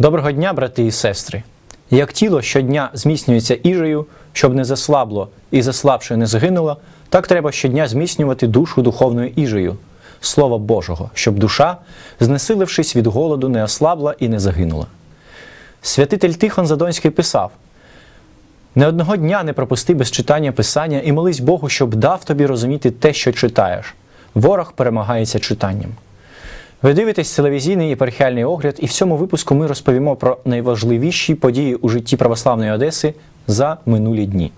Доброго дня, брати і сестри! Як тіло щодня зміцнюється іжею, щоб не заслабло і заслабше не загинуло, так треба щодня зміцнювати душу духовною іжею, Слова Божого, щоб душа, знесилившись від голоду, не ослабла і не загинула. Святитель Тихон Задонський писав: не одного дня не пропусти без читання Писання і молись Богу, щоб дав тобі розуміти те, що читаєш. Ворог перемагається читанням. Ви дивитесь телевізійний єпархіальний огляд, і в цьому випуску ми розповімо про найважливіші події у житті православної Одеси за минулі дні.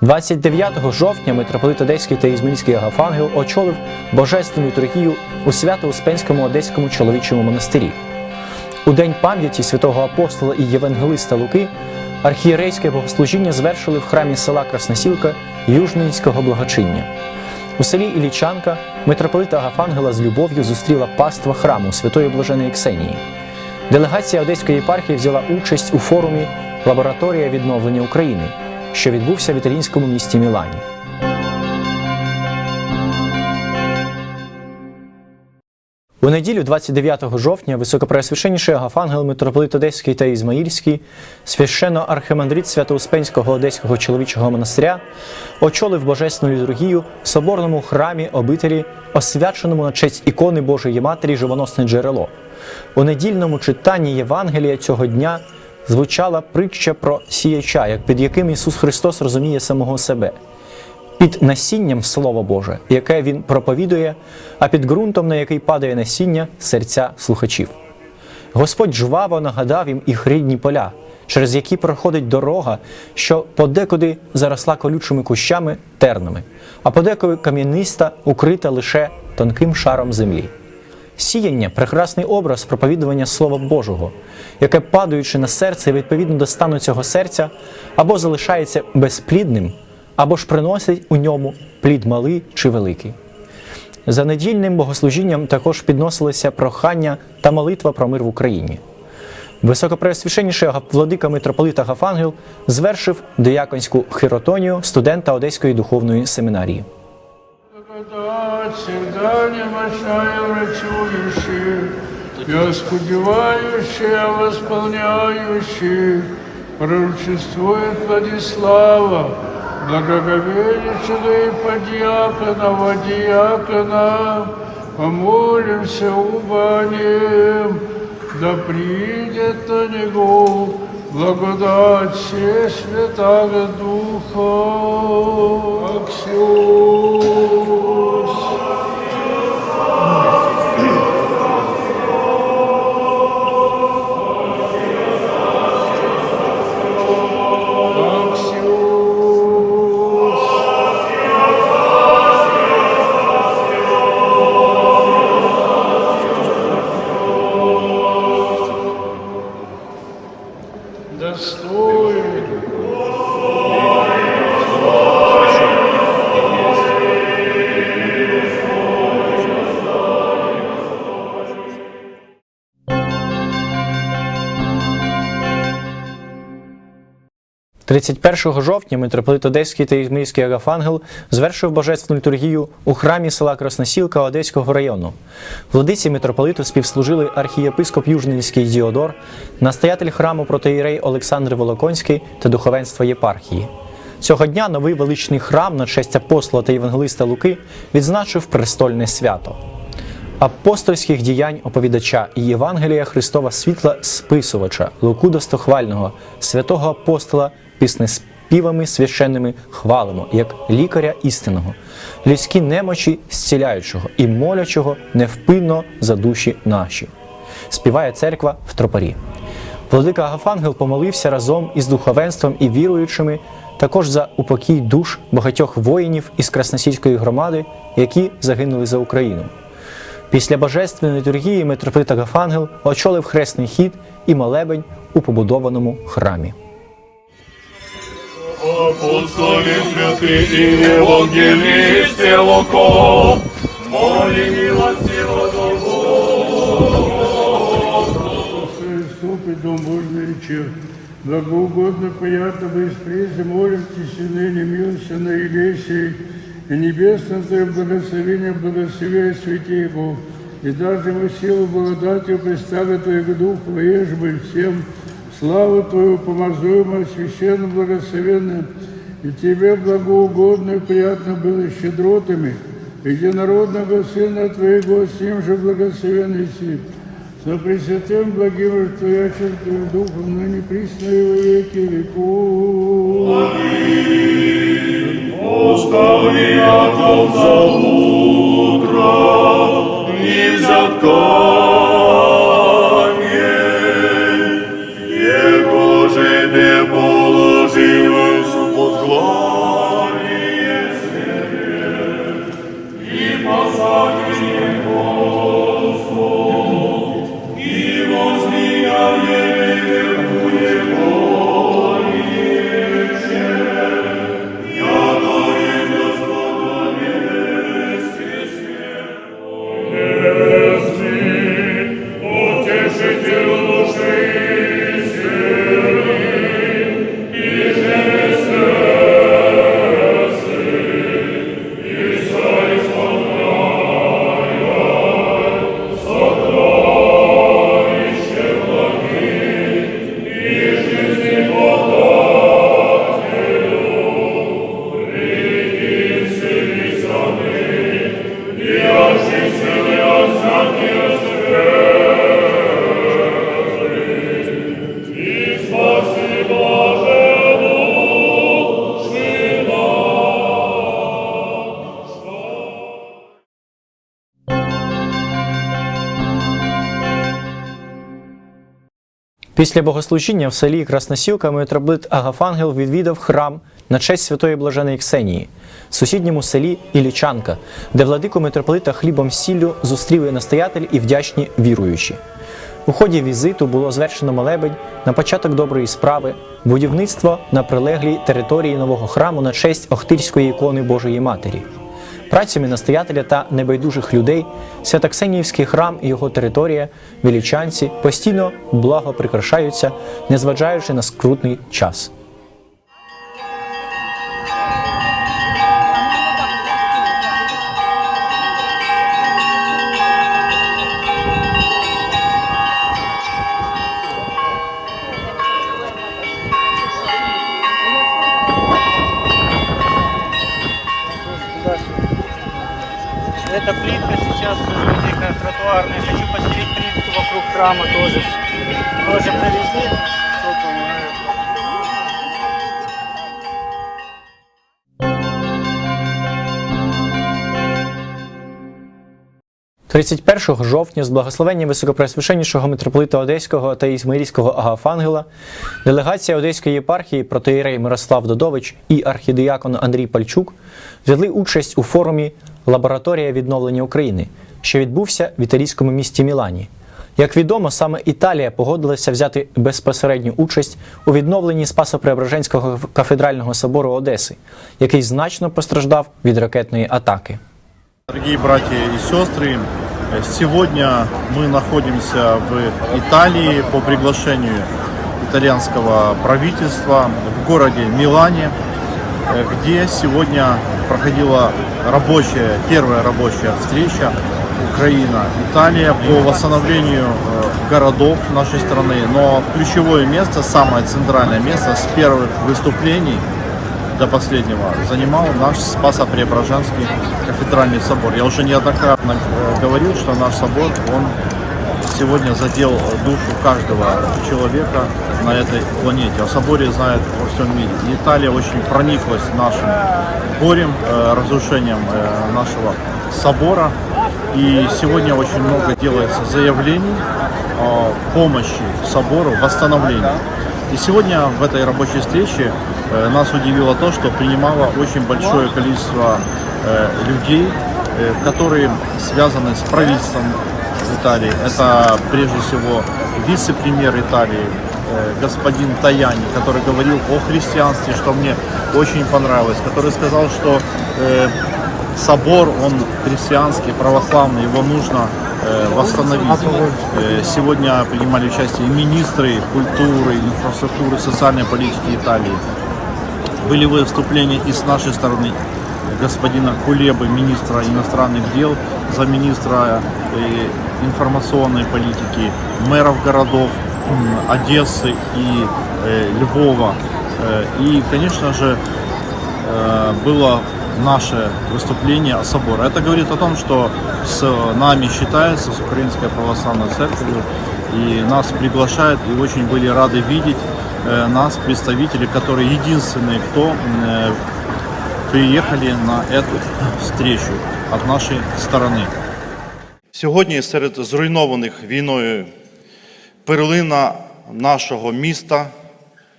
29 жовтня митрополит Одеський та Ізмільський Агафангел очолив божественну літургію у Свято-Успенському Одеському чоловічому монастирі. У день пам'яті святого апостола і євангелиста Луки архієрейське богослужіння звершили в храмі села Красносілка Южненського благочиння. У селі Ілічанка митрополита Агафангела з любов'ю зустріла паства храму Святої Блаженої Ксенії. Делегація Одеської єпархії взяла участь у форумі Лабораторія відновлення України, що відбувся в італійському місті Мілані. У неділю, 29 жовтня, високопреосвященніший Агафангел, митрополит Одеський та Ізмаїльський, священно архимандрит Свято-Успенського Одеського чоловічого монастиря, очолив божественну літургію в соборному храмі обителі, освяченому на честь ікони Божої Матері Живоносне джерело. У недільному читанні Євангелія цього дня звучала притча про сіяча, як під яким Ісус Христос розуміє самого себе під насінням Слово Боже, яке він проповідує, а під ґрунтом, на який падає насіння серця слухачів. Господь жваво нагадав їм їх рідні поля, через які проходить дорога, що подекуди заросла колючими кущами тернами, а подекуди кам'яниста укрита лише тонким шаром землі. Сіяння прекрасний образ проповідування Слова Божого, яке, падаючи на серце відповідно до стану цього серця, або залишається безплідним, або ж приносить у ньому плід малий чи великий. За недільним богослужінням також підносилися прохання та молитва про мир в Україні. Високопреосвященніший владика митрополита Гафангел звершив дияконську хиротонію студента Одеської духовної семінарії. Благодать всегда немощная врачующая, и Владислава, благоговейнейшего и подьякона, водиякона, помолимся убанием, да придет на него благодать все Святого Духа. Аксиос. 31 жовтня митрополит Одеський та Ізмаїльський Агафангел звершив божественну літургію у храмі села Красносілка Одеського району. Владиці митрополиту співслужили архієпископ Южненський Діодор, настоятель храму протоїрей Олександр Волоконський та духовенство єпархії. Цього дня новий величний храм на честь апостола та євангелиста Луки відзначив престольне свято. Апостольських діянь оповідача і Євангелія Христова світла списувача Луку Достохвального, святого апостола піснеспівами священними хвалимо, як лікаря істинного, людські немочі зціляючого і молячого невпинно за душі наші. Співає церква в тропарі. Владика Агафангел помолився разом із духовенством і віруючими також за упокій душ багатьох воїнів із Красносільської громади, які загинули за Україну. Після божественної літургії митрополит Агафангел очолив хресний хід і молебень у побудованому храмі. Апостолі святий і Євангелісті Луко, молі милостиво до Ступит Дом Божий вечер. Благоугодно, приятно бы испрезе, молимся, ныне милостивно и Елесей, и небесное Твое благословение, благословяй святи Его, и даже мы силу благодатью представить Твоего Духа, воежбы всем славу Твою, помазуемую, священно благословенную, и Тебе благоугодно и приятно было щедротами, единородного Сына Твоего, с ним же благословенный си, со Пресвятым благим Твоячим Духом, ныне присно и во веки веков. Остави окол за утро и взяткание, him. Після богослужіння в селі Красносілка митрополит Агафангел відвідав храм на честь святої блаженої Ксенії, в сусідньому селі Ілічанка, де владику митрополита хлібом сіллю зустріли настоятель і вдячні віруючі. У ході візиту було звершено молебень на початок доброї справи, будівництво на прилеглій території нового храму на честь Охтирської ікони Божої Матері. Працями настоятеля та небайдужих людей Святоксеніївський храм і його територія, вілічанці, постійно благо прикрашаються, незважаючи на скрутний час. Тротуарная. Хочу постелить плитку вокруг храма тоже. Тоже привезли. 31 жовтня з благословення високопреосвященнішого митрополита Одеського та Ізмаїльського Агафангела делегація Одеської єпархії протоїрей Мирослав Додович і архідіякон Андрій Пальчук взяли участь у форумі Лабораторія відновлення України, що відбувся в італійському місті Мілані. Як відомо, саме Італія погодилася взяти безпосередню участь у відновленні Спасо-Преображенського кафедрального собору Одеси, який значно постраждав від ракетної атаки. Дорогие братья и сестры, э, сегодня мы находимся в Италии по приглашению итальянского правительства в городе Милане, э, где сегодня проходила рабочая, первая рабочая встреча Украина-Италия по восстановлению э, городов нашей страны. Но ключевое место, самое центральное место с первых выступлений до последнего занимал наш Спасо-Преображенский кафедральный собор. Я уже неоднократно э, говорил, что наш собор, он сегодня задел душу каждого человека на этой планете. О соборе знают во всем мире. И Италия очень прониклась нашим горем, э, разрушением э, нашего собора. И сегодня очень много делается заявлений о помощи собору, восстановлению. И сегодня в этой рабочей встрече э, нас удивило то, что принимало очень большое количество э, людей, э, которые связаны с правительством Италии. Это прежде всего вице-премьер Италии господин Таяни, который говорил о христианстве, что мне очень понравилось, который сказал, что собор, он христианский, православный, его нужно э, восстановить. Э, Сегодня принимали участие министры культуры, инфраструктуры, социальной политики Италии. Были выступления и с нашей стороны, господина Кулебы, министра иностранных дел, замминистра э, информационной политики, мэров городов Одессы и Львова. И, конечно же, было наше выступление собора. Это говорит о том, что с нами считается, с Украинской Православной Церковью, и нас приглашают, и очень были рады видеть э, нас, представители, которые единственные, кто м, э, приехали на эту встречу от нашей стороны. Сьогодні серед зруйнованих війною перлина нашого міста,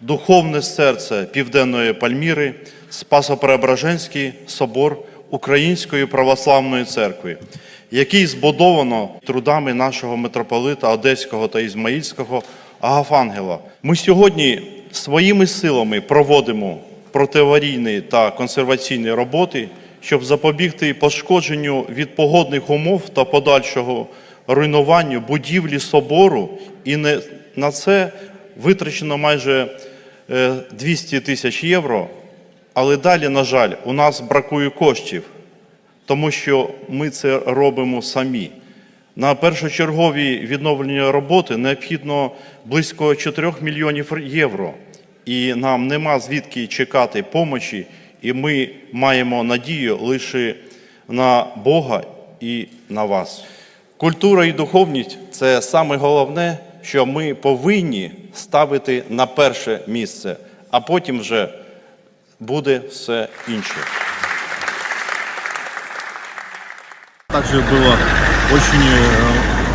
духовне серце Південної Пальміри, Спасо-Преображенський собор Української православної церкви, який збудовано трудами нашого митрополита Одеського та Ізмаїльського Агафангела. Ми сьогодні своїми силами проводимо протиаварійні та консерваційні роботи, щоб запобігти пошкодженню від погодних умов та подальшого руйнуванню будівлі собору, і не на це витрачено майже 200 тисяч євро. Але далі, на жаль, у нас бракує коштів, тому що ми це робимо самі. На першочергові відновлення роботи необхідно близько 4 мільйонів євро. І нам нема звідки чекати помочі, і ми маємо надію лише на Бога і на вас. Культура і духовність це саме головне, що ми повинні ставити на перше місце, а потім вже буде все інше. Также было очень э,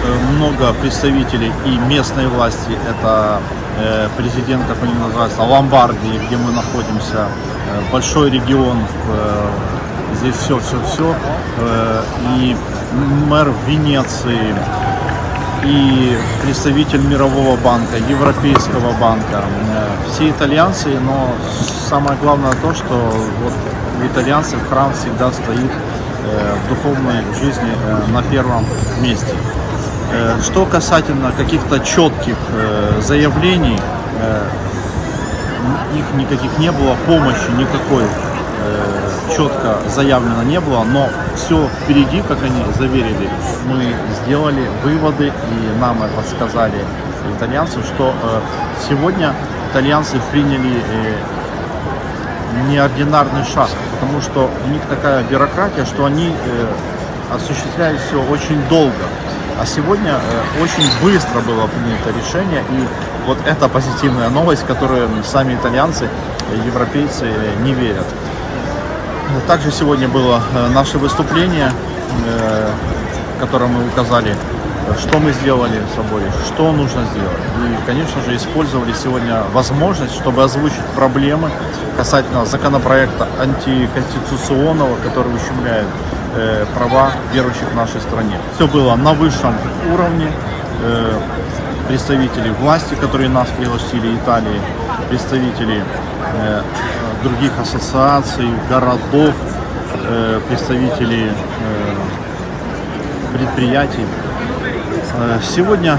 э, много представителей и местной власти. Это э, президент, как они называются, Ломбардии, где мы находимся. Э, Большой регион, э, здесь все, все, все. И мэр Венеции, и представитель Мирового банка, Европейского банка. Все итальянцы, но самое главное то, что вот у итальянцев храм всегда стоит э, в духовной жизни э, на первом месте. Э, Что касательно каких-то четких заявлений, их никаких не было, помощи никакой э, четко заявлено не было, но все впереди, как они заверили, мы сделали выводы и нам это сказали итальянцы, что э, сегодня итальянцы приняли э, неординарный шаг, потому что у них такая бюрократия, что они э, осуществляют все очень долго. А сегодня э, очень быстро было принято решение, и вот это позитивная новость, которую сами итальянцы, европейцы э, не верят. Также сегодня было э, наше выступление, э, в котором мы указали, э, что мы сделали с собой, что нужно сделать. И, конечно же, использовали сегодня возможность, чтобы озвучить проблемы касательно законопроекта антиконституционного, который ущемляет э, права верующих в нашей стране. Все было на высшем уровне. Э, представители власти, которые нас пригласили, Италии, представители э, других ассоциаций, городов, э, представители э, предприятий. Э, Сегодня,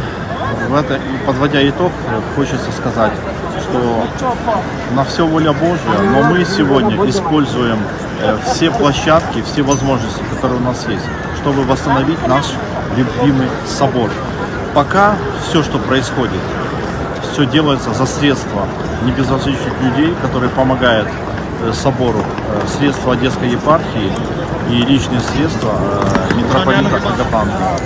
в это, подводя итог, хочется сказать, что на все воля Божья, но мы сегодня используем все площадки, все возможности, которые у нас есть, чтобы восстановить наш любимый собор. Пока все, что происходит, все делается за средства небезразличных людей, которые помогают э, собору, э, средства Одесской епархии и личные средства э, митрополита Агафангела.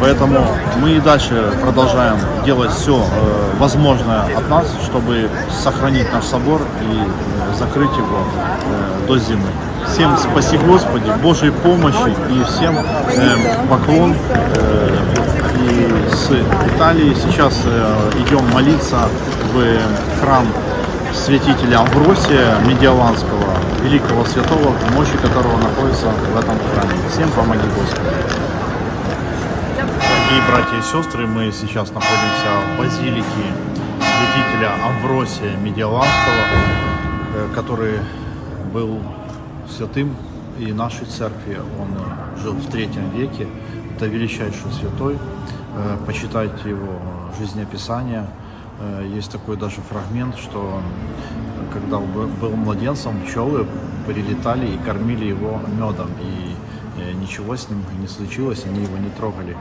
Поэтому мы и дальше продолжаем делать все возможное от нас, чтобы сохранить наш собор и закрыть его до зимы. Всем спаси Господи, Божьей помощи и всем поклон. С Италии сейчас э, идем молиться в храм святителя Амвросия Медиаланского, великого святого, мощи которого находится в этом храме. Всем помоги Господи. Дорогие братья и сестры, мы сейчас находимся в базилике святителя Амвросия Медиаланского, э, который был святым и нашей церкви. Он жил в третьем веке. Это величайший святой. Э, Почитайте его жизнеописание. Э, Есть такой даже фрагмент, что когда он был- младенцем, пчелы прилетали и кормили его медом. И э, ничего с ним не случилось, они его не трогали.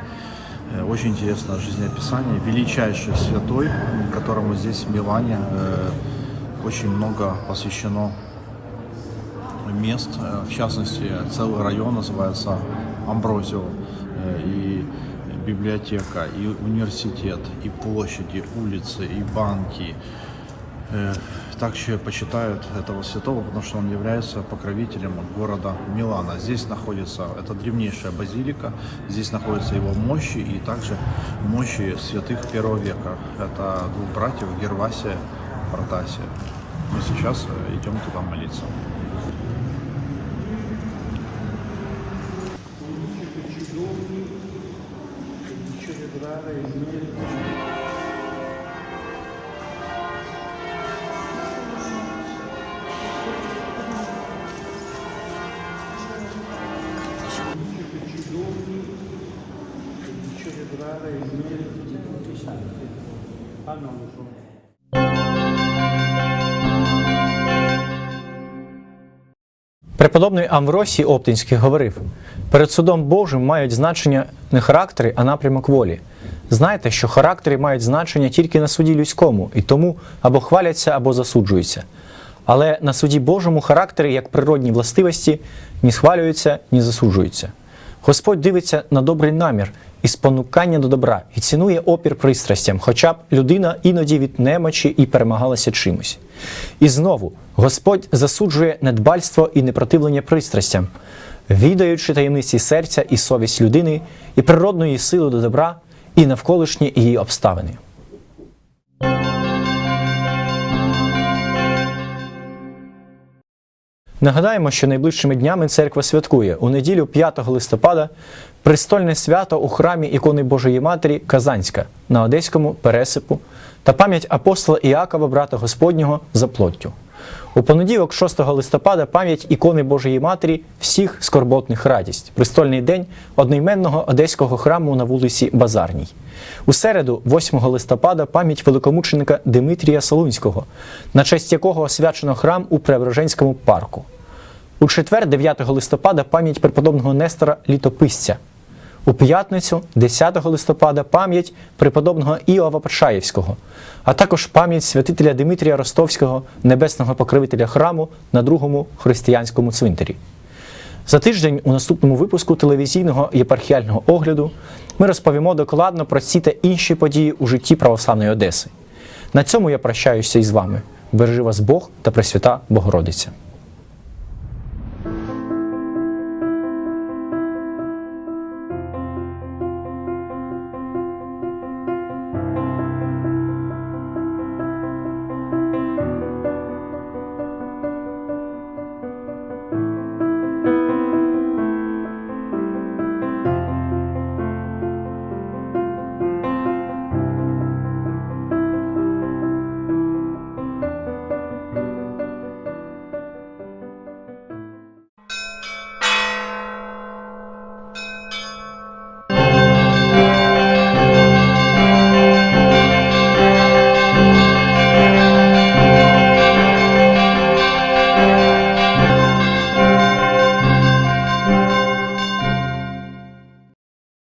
Очень интересное жизнеописание. Величайший святой, которому здесь в Милане очень много посвящено мест. В частности, целый район называется Амброзио. И библиотека, и университет, и площади, улицы, и банки. Э, Также почитают этого святого, потому что он является покровителем города Милана. Здесь находится, это древнейшая базилика, здесь находятся его мощи и также мощи святых первого века. Это двух братьев Гервасия, Протасия. Мы сейчас э, идем туда молиться. Преподобний Амвросій Оптинський говорив: перед судом Божим мають значення не характери, а напрямок волі. Знайте, що характери мають значення тільки на суді людському, і тому або хваляться, або засуджуються. Але на суді Божому характери, як природні властивості, ні схвалюються, ні засуджуються. Господь дивиться на добрий намір і спонукання до добра і цінує опір пристрастям, хоча б людина іноді від немочі і перемагалася чимось. І знову Господь засуджує недбальство і непротивлення пристрастям, відаючи таємниці серця і совість людини, і природної сили до добра, і навколишні її обставини. Нагадаємо, що найближчими днями церква святкує у неділю 5 листопада престольне свято у храмі ікони Божої Матері Казанська на Одеському пересипу та пам'ять апостола Іакова, брата Господнього, за плоттю. У понеділок, 6 листопада, пам'ять ікони Божої Матері всіх скорботних радість. Престольний день одноіменного одеського храму на вулиці Базарній. У середу, 8 листопада, пам'ять великомученика Димитрія Солунського, на честь якого освячено храм у Преображенському парку. У четвер, 9 листопада, пам'ять преподобного Нестора Літописця. У п'ятницю, 10 листопада, пам'ять преподобного Іова Почаєвського, а також пам'ять святителя Димитрія Ростовського, небесного покровителя храму на другому християнському цвинтарі. За тиждень у наступному випуску телевізійного єпархіального огляду ми розповімо докладно про ці та інші події у житті православної Одеси. На цьому я прощаюся із вами. Бережи вас Бог та Пресвята Богородиця.